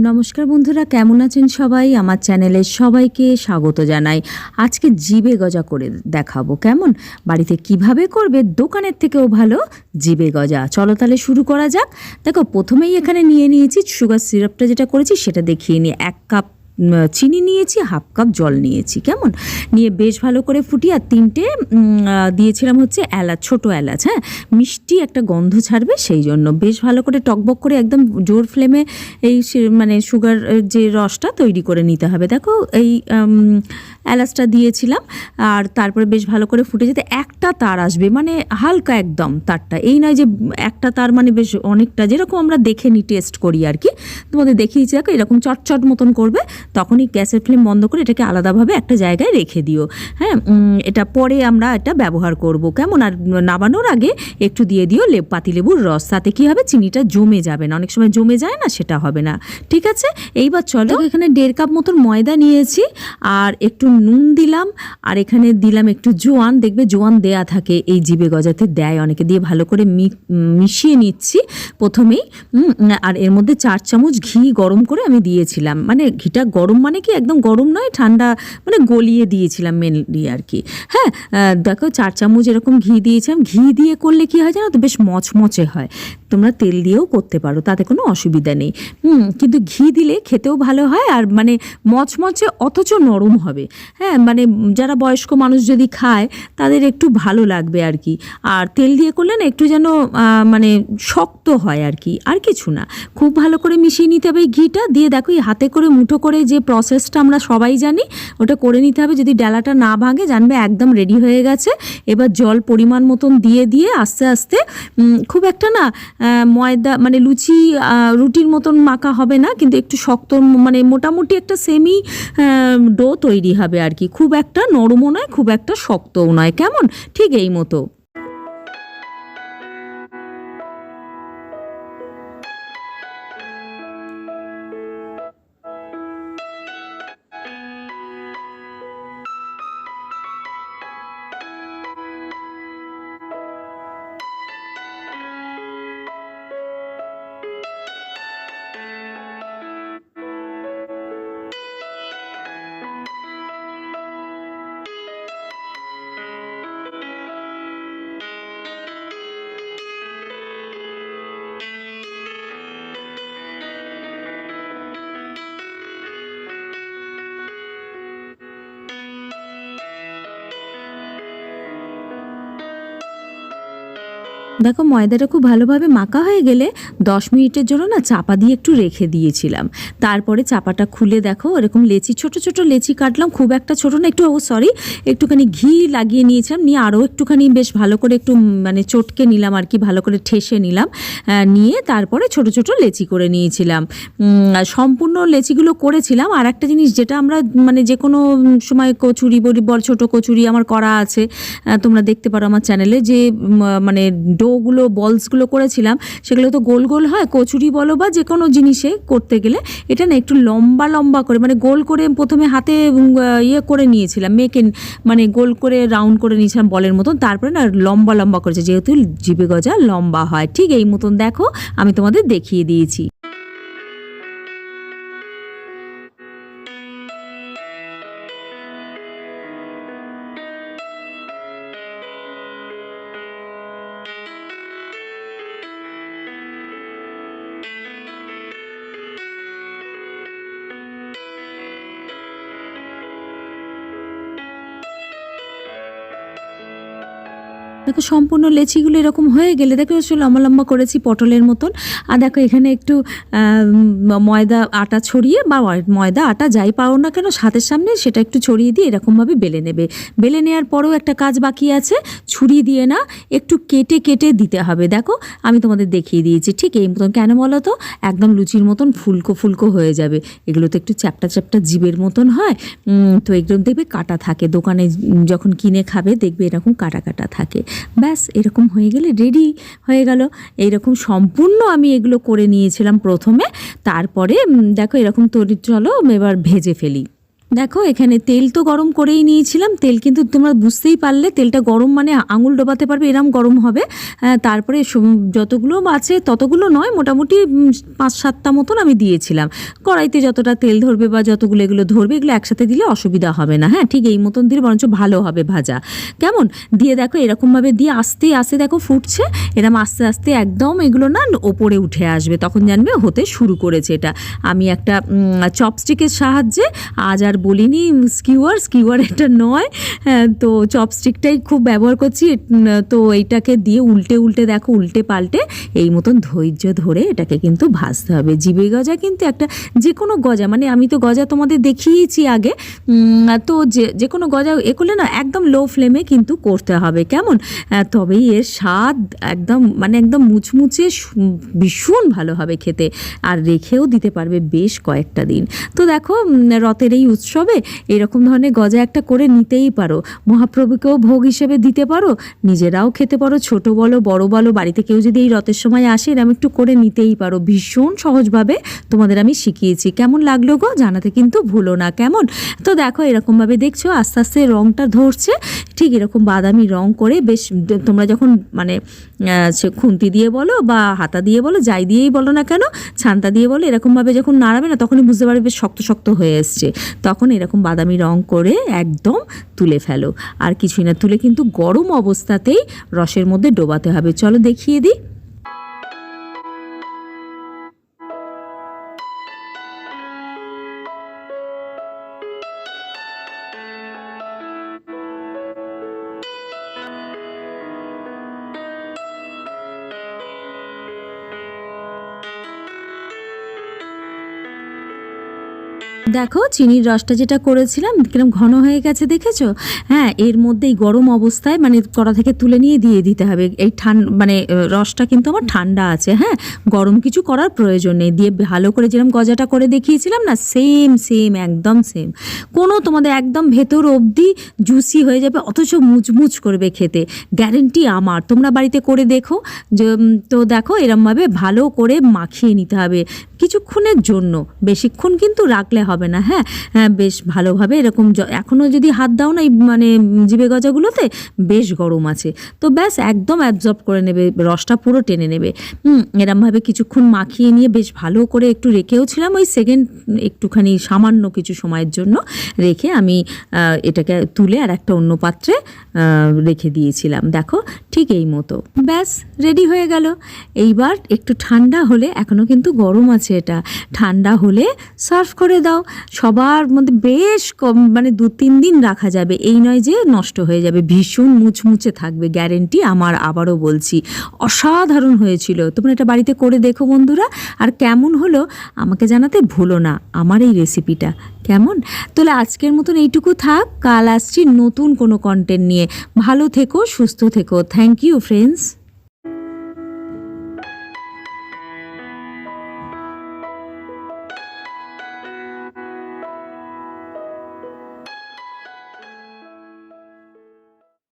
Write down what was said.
নমস্কার বন্ধুরা, কেমন আছেন সবাই? আমার চ্যানেলে সবাইকে স্বাগত জানাই। আজকে জিবে গজা করে দেখাবো, কেমন? বাড়িতে কীভাবে করবে? দোকানের থেকেও ভালো, জিবে গজা। চলো তাহলে শুরু করা যাক। দেখো, প্রথমেই এখানে নিয়ে নিয়েছি সুগার সিরাপটা যেটা করেছি সেটা দেখিয়ে নিই। এক কাপ চিনি নিয়েছি, হাফ কাপ জল নিয়েছি, কেমন? নিয়ে বেশ ভালো করে ফুটিয়ে, আর তিনটে দিয়েছিলাম হচ্ছে এলাচ, ছোট এলাচ হ্যাঁ? মিষ্টি একটা গন্ধ ছাড়বে সেই জন্য। বেশ ভালো করে টকবক করে একদম জোর ফ্লেমে এই মানে সুগার যে রসটা তৈরি করে নিতে হবে। দেখো, এই এলাচটা দিয়েছিলাম, আর তারপরে বেশ ভালো করে ফুটে যেতে একটা তার আসবে মানে হালকা একদম তারটা। এই নয় যে একটা তার মানে বেশ অনেকটা, যেরকম আমরা দেখে নিই টেস্ট করি আর কি। তোমাদের দেখিয়ে দিচ্ছি দেখো এরকম চটচট মতন করবে তখনই গ্যাসের ফ্লেম বন্ধ করে এটাকে আলাদাভাবে একটা জায়গায় রেখে দিও। হ্যাঁ এটা পরে আমরা এটা ব্যবহার করব। কেমন? আর নামানোর আগে একটু দিয়ে দিও লেব পাতিলেবুর রস। তাতে কী হবে? চিনিটা জমে যাবে না। অনেক সময় জমে যায় না, সেটা হবে না। ঠিক আছে? এইবার চলো এখানে দেড় কাপ মতন ময়দা নিয়েছি, আর একটু নুন দিলাম, আর এখানে দিলাম একটু জোয়ান। দেখবে জোয়ান দেয়া থাকে, এই জিবে গজাতে দেয়। অনেকে দিয়ে ভালো করে মিশিয়ে নিচ্ছি প্রথমেই। আর এর মধ্যে চার চামচ ঘি গরম করে আমি দিয়েছিলাম। মানে ঘিটা গরম মানে কি একদম গরম নয়, ঠান্ডা মানে গলিয়ে দিয়েছিলাম মেনলি আর কি। হ্যাঁ দেখো চার চামচ এরকম ঘি দিয়েছিলাম। ঘি দিয়ে করলে কি হয় জানো তো, বেশ মচমচে হয়। তোমরা তেল দিয়েও করতে পারো, তাতে কোনো অসুবিধা নেই। কিন্তু ঘি দিলে খেতেও ভালো হয় আর মানে মচমচে অথচ নরম হবে। হ্যাঁ মানে যারা বয়স্ক মানুষ যদি খায়, তাদের একটু ভালো লাগবে আর কি। আর তেল দিয়ে করলে না একটু যেন মানে শক্ত হয় আর কি। আর কিছু না। খুব ভালো করে মিশিয়ে নিতে হবে ঘিটা। দিয়ে দেখো এই হাতে করে মুঠো করে যে প্রসেসটা আমরা সবাই জানি, ওটা করে নিতে হবে। যদি ডালাটা না ভাঙে, জানবে একদম রেডি হয়ে গেছে। এবার জল পরিমাণ মতন দিয়ে দিয়ে আস্তে আস্তে খুব একটা না ময়দা মানে লুচি রুটির মতন মাখা হবে না, কিন্তু একটু শক্ত মানে মোটামুটি একটা সেমি ডো তৈরি হবে আর কি। খুব একটা নরমও নয়, খুব একটা শক্তও নয়। কেমন? ঠিক এই মতো। দেখো, ময়দাটা খুব ভালোভাবে মাখা হয়ে গেলে দশ মিনিটের জন্য না চাপা দিয়ে একটু রেখে দিয়েছিলাম। তারপরে চাপাটা খুলে দেখো, এরকম লেচি, ছোট ছোট লেচি কাটলাম, খুব একটা ছোট না, একটু ও সরি একটুখানি ঘি লাগিয়ে নিয়েছিলাম, নিয়ে আরও একটুখানি বেশ ভালো করে একটু মানে চটকে নিলাম আর কি, ভালো করে ঠেসে নিলাম নিয়ে তারপরে ছোট ছোট লেচি করে নিয়েছিলাম। সম্পূর্ণ লেচিগুলো করেছিলাম আর একটা জিনিস যেটা আমরা মানে যে কোনো সময় কচুরি বড় ছোট কচুরি আমার করা আছে তোমরা দেখতে পারো আমার চ্যানেলে যে মানে ডোগুলো, বলসগুলো করেছিলাম, সেগুলো তো গোল গোল হয়, কচুরি বলো বা যে কোনো জিনিসে করতে গেলে, এটা না একটু লম্বা লম্বা করে মানে গোল করে প্রথমে হাতে ইয়ে করে নিয়েছিলাম মেকে মানে গোল করে, রাউন্ড করে নিয়েছিলাম বলের মতন, তারপরে না লম্বা লম্বা করেছে, যেহেতু জিবে গজা লম্বা হয়, ঠিক এই মতন দেখো, আমি তোমাদের দেখিয়ে দিয়েছি। দেখো, সম্পূর্ণ লেচিগুলো এরকম হয়ে গেলে, দেখো আসলে লম্বা লম্বা করেছি পটলের মতন। আর দেখো, এখানে একটু ময়দা আটা ছড়িয়ে বা ময়দা আটা যাই পাও না কেন হাতের সামনে সেটা একটু ছড়িয়ে দিয়ে এরকমভাবে বেলে নেবে। বেলে নেওয়ার পরেও একটা কাজ বাকি আছে, ছুরি দিয়ে না একটু কেটে কেটে দিতে হবে। দেখো, আমি তোমাদের দেখিয়ে দিয়েছি, ঠিক এই মতন। কেন বলো তো? একদম লুচির মতন ফুলকো ফুলকো হয়ে যাবে। এগুলো তো একটু চ্যাপটা চ্যাপটা জীবের মতন হয়। তো এগুলো দেখবে কাটা থাকে। দোকানে যখন কিনে খাবে, দেখবে এরকম কাটা কাটা থাকে। ব্যাস, এরকম হয়ে গেলে রেডি হয়ে গেল। এইরকম সম্পূর্ণ আমি এগুলো করে নিয়েছিলাম প্রথমে। তারপরে দেখো এরকম তরি, চলো এবার ভেজে ফেলি। দেখো, এখানে তেল তো গরম করেই নিয়েছিলাম। তেল কিন্তু তোমরা বুঝতেই পারলে, তেলটা গরম মানে আঙুল ডোবাতে পারবে, এরম গরম হবে। তারপরে যতগুলো আছে, ততগুলো নয়, মোটামুটি পাঁচ সাতটা মতন আমি দিয়েছিলাম। কড়াইতে যতটা তেল ধরবে বা যতগুলো এগুলো ধরবে, এগুলো একসাথে দিলে অসুবিধা হবে না। হ্যাঁ ঠিক এই মতন দিলে বরঞ্চ ভালো হবে ভাজা। কেমন? দিয়ে দেখো, এরকমভাবে দিয়ে আস্তে আস্তে দেখো ফুটছে। এরম আস্তে আস্তে একদম এগুলো না ওপরে উঠে আসবে। তখন জানবে হতে শুরু করেছে এটা। আমি একটা চপস্টিকের সাহায্যে আজ আর বলিনি স্কিউয়ার স্কিওয়ার এটা নয়। হ্যাঁ, তো চপস্টিকটাই খুব ব্যবহার করছি। তো এইটাকে দিয়ে উল্টে উল্টে দেখো উল্টে পাল্টে এই মতন ধৈর্য ধরে এটাকে কিন্তু ভাজতে হবে। জিবে গজা কিন্তু একটা যে কোনো গজা মানে আমি তো গজা তোমাদের দেখিয়েছি আগে তো যে যে কোনো গজা এ করলে না একদম লো ফ্লেমে কিন্তু করতে হবে। কেমন? তবেই এর স্বাদ একদম মানে একদম মুচমুচে ভীষণ ভালো হবে খেতে। আর রেখেও দিতে পারবে বেশ কয়েকটা দিন। তো দেখো রথের এই উৎসবে এরকম ধরনের গজা একটা করে নিতেই পারো। মহাপ্রভুকেও ভোগ হিসেবে দিতে পারো। নিজেরাও খেতে পারো, ছোট বলো, বড় বলো, বাড়িতে কেউ যদি এই রথের সময় আসে এরকম একটু করে নিতেই পারো। ভীষণ সহজভাবে তোমাদের আমি শিখিয়েছি। কেমন লাগল গো? জানাতে কিন্তু ভুলো না। কেমন? তো দেখো, এরকমভাবে দেখছ, আস্তে আস্তে রঙটা ধরছে। ঠিক এরকম বাদামি রং করে বেশ তোমরা যখন মানে সে খুন্তি দিয়ে বলো বা হাতা দিয়ে বলো, যাই দিয়েই বলো না কেন, ছান্তা দিয়ে বলো, এরকমভাবে যখন নাড়াবে না, তখনই বুঝতে পারবে বেশ শক্ত শক্ত হয়ে এসছে। তখন এরকম বাদামি রং করে একদম তুলে ফেলো। আর কিছুই না, তুলে কিন্তু গরম অবস্থাতেই রসের মধ্যে ডোবাতে হবে। চলো দেখিয়ে দিই। দেখো, চিনির রসটা যেটা করেছিলাম, কিরম ঘন হয়ে গেছে দেখেছ? হ্যাঁ এর মধ্যে এই গরম অবস্থায় মানে কড়া থেকে তুলে নিয়ে দিয়ে দিতে হবে। এই ঠান মানে রসটা কিন্তু আমার ঠান্ডা আছে হ্যাঁ? গরম কিছু করার প্রয়োজন নেই। দিয়ে ভালো করে যেরকম গজাটা করে দেখিয়েছিলাম না, সেম সেম, একদম সেম। কোনো তোমাদের একদম ভেতর অবধি জুসি হয়ে যাবে, অথচ মুচমুচ করবে খেতে। গ্যারেন্টি আমার। তোমরা বাড়িতে করে দেখো। যে তো দেখো, এরমভাবে ভালো করে মাখিয়ে নিতে হবে। কিছুক্ষণের জন্য। বেশিক্ষণ কিন্তু রাখলে হবে না হ্যাঁ? হ্যাঁ বেশ ভালোভাবে এরকম এখনও যদি হাত দাও না এই মানে জিবে গজাগুলোতে বেশ গরম আছে। তো ব্যাস একদম অ্যাবজর্ব করে নেবে রসটা পুরো টেনে নেবে। হুম, এরমভাবে কিছুক্ষণ মাখিয়ে নিয়ে বেশ ভালো করে একটু রেখেও ছিলাম ওই সেকেন্ড একটুখানি সামান্য কিছু সময়ের জন্য। রেখে আমি এটাকে তুলে আর একটা অন্য পাত্রে রেখে দিয়েছিলাম। দেখো ঠিক এই মতো। ব্যাস রেডি হয়ে গেল। এইবার একটু ঠান্ডা হলে এখনও কিন্তু গরম আছে এটা। ঠান্ডা হলে সার্ভ করে দাও। সবার মধ্যে বেশ কম মানে দু তিন দিন রাখা যাবে। এই নয় যে নষ্ট হয়ে যাবে, ভীষণ মুচমুচে থাকবে গ্যারেন্টি আমার আবারও বলছি। অসাধারণ হয়েছিল। তোমরা এটা বাড়িতে করে দেখো বন্ধুরা। আর কেমন হলো আমাকে জানাতে ভুলো না আমার এই রেসিপিটা কেমন? তাহলে আজকের মতন এইটুকু থাক। কাল আসছি নতুন কোনো কন্টেন্ট নিয়ে। ভালো থেকো, সুস্থ থেকো। Thank you friends